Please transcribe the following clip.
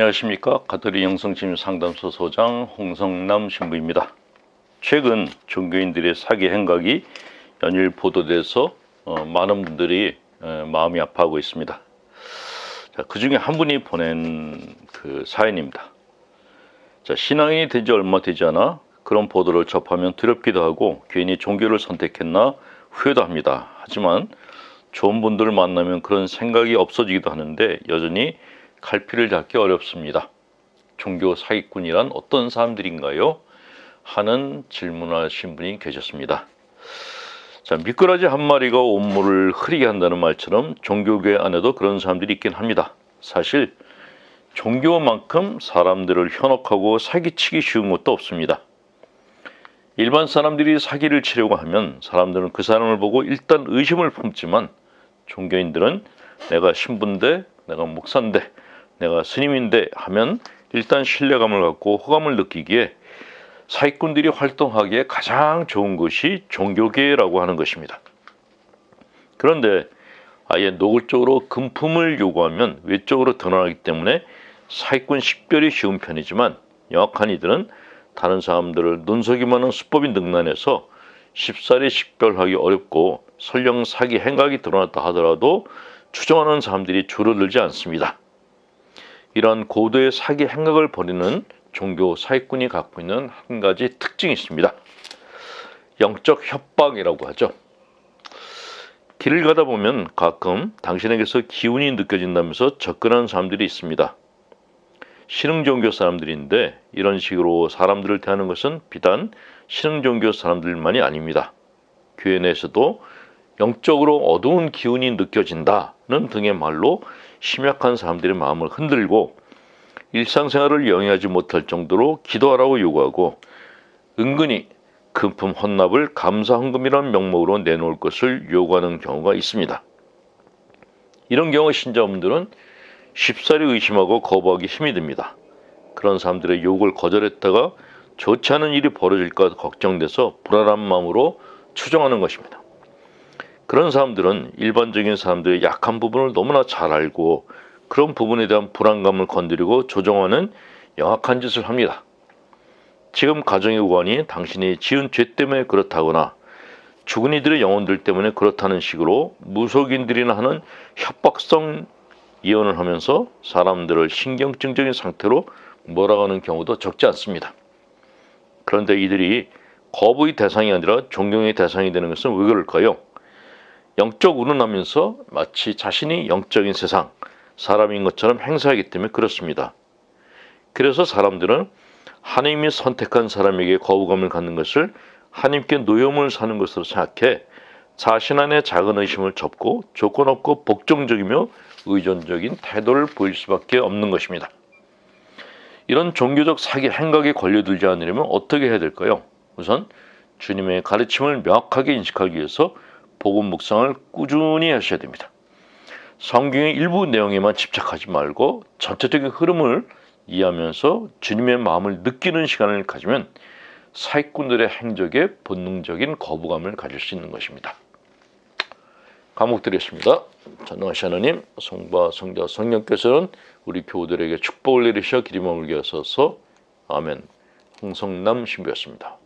안녕하십니까 가톨릭 영성심 상담소 소장 홍성남 신부입니다. 최근 종교인들의 사기 행각이 연일 보도돼서 어, 많은 분들이 어, 마음이 아파하고 있습니다. 자, 그 중에 한 분이 보낸 그 사연입니다. 자, 신앙인이 된 지 얼마 되지 않아 그런 보도를 접하면 두렵기도 하고 괜히 종교를 선택했나 후회도 합니다. 하지만 좋은 분들을 만나면 그런 생각이 없어지기도 하는데 여전히 갈피를 잡기 어렵습니다. 종교 사기꾼이란 어떤 사람들인가요? 하는 질문하신 분이 계셨습니다. 자, 미꾸라지 한 마리가 온물을 흐리게 한다는 말처럼 종교계 안에도 그런 사람들이 있긴 합니다. 사실 종교만큼 사람들을 현혹하고 사기치기 쉬운 것도 없습니다. 일반 사람들이 사기를 치려고 하면 사람들은 그 사람을 보고 일단 의심을 품지만 종교인들은 내가 신부인데 내가 목사인데 내가 스님인데 하면 일단 신뢰감을 갖고 호감을 느끼기에 사기꾼들이 활동하기에 가장 좋은 것이 종교계라고 하는 것입니다. 그런데 아예 노골적으로 금품을 요구하면 외적으로 드러나기 때문에 사기꾼 식별이 쉬운 편이지만 영악한 이들은 다른 사람들을 눈속이만한 수법이 능란해서 쉽사리 식별하기 어렵고 설령 사기 행각이 드러났다 하더라도 추정하는 사람들이 줄어들지 않습니다. 이러한 고도의 사기 행각을 벌이는 종교 사기꾼이 갖고 있는 한 가지 특징이 있습니다. 영적 협박이라고 하죠. 길을 가다 보면 가끔 당신에게서 기운이 느껴진다면서 접근하는 사람들이 있습니다. 신흥 종교 사람들인데 이런 식으로 사람들을 대하는 것은 비단 신흥 종교 사람들만이 아닙니다. 교회 내에서도 영적으로 어두운 기운이 느껴진다는 등의 말로 심약한 사람들의 마음을 흔들고 일상생활을 영위하지 못할 정도로 기도하라고 요구하고 은근히 금품 헌납을 감사헌금이라는 명목으로 내놓을 것을 요구하는 경우가 있습니다. 이런 경우 신자분들은 쉽사리 의심하고 거부하기 힘이 듭니다. 그런 사람들의 요구를 거절했다가 좋지 않은 일이 벌어질까 걱정돼서 불안한 마음으로 추정하는 것입니다. 그런 사람들은 일반적인 사람들의 약한 부분을 너무나 잘 알고 그런 부분에 대한 불안감을 건드리고 조정하는 영악한 짓을 합니다. 지금 가정의 우환이 당신이 지은 죄 때문에 그렇다거나 죽은 이들의 영혼들 때문에 그렇다는 식으로 무속인들이나 하는 협박성 예언을 하면서 사람들을 신경증적인 상태로 몰아가는 경우도 적지 않습니다. 그런데 이들이 거부의 대상이 아니라 존경의 대상이 되는 것은 왜 그럴까요? 영적 운운하면서 마치 자신이 영적인 세상, 사람인 것처럼 행사하기 때문에 그렇습니다. 그래서 사람들은 하나님이 선택한 사람에게 거부감을 갖는 것을 하나님께 노염을 사는 것으로 생각해 자신 안에 작은 의심을 접고 조건 없고 복종적이며 의존적인 태도를 보일 수밖에 없는 것입니다. 이런 종교적 사기 행각에 걸려들지 않으려면 어떻게 해야 될까요? 우선 주님의 가르침을 명확하게 인식하기 위해서 복음 묵상을 꾸준히 하셔야 됩니다. 성경의 일부 내용에만 집착하지 말고 전체적인 흐름을 이해하면서 주님의 마음을 느끼는 시간을 가지면 사기꾼들의 행적에 본능적인 거부감을 가질 수 있는 것입니다. 감옥 드렸습니다. 전능하신 하나님, 성과 성자 성령께서는 우리 교우들에게 축복을 내리셔 기림을 울게 하소서. 아멘. 홍성남 신부였습니다.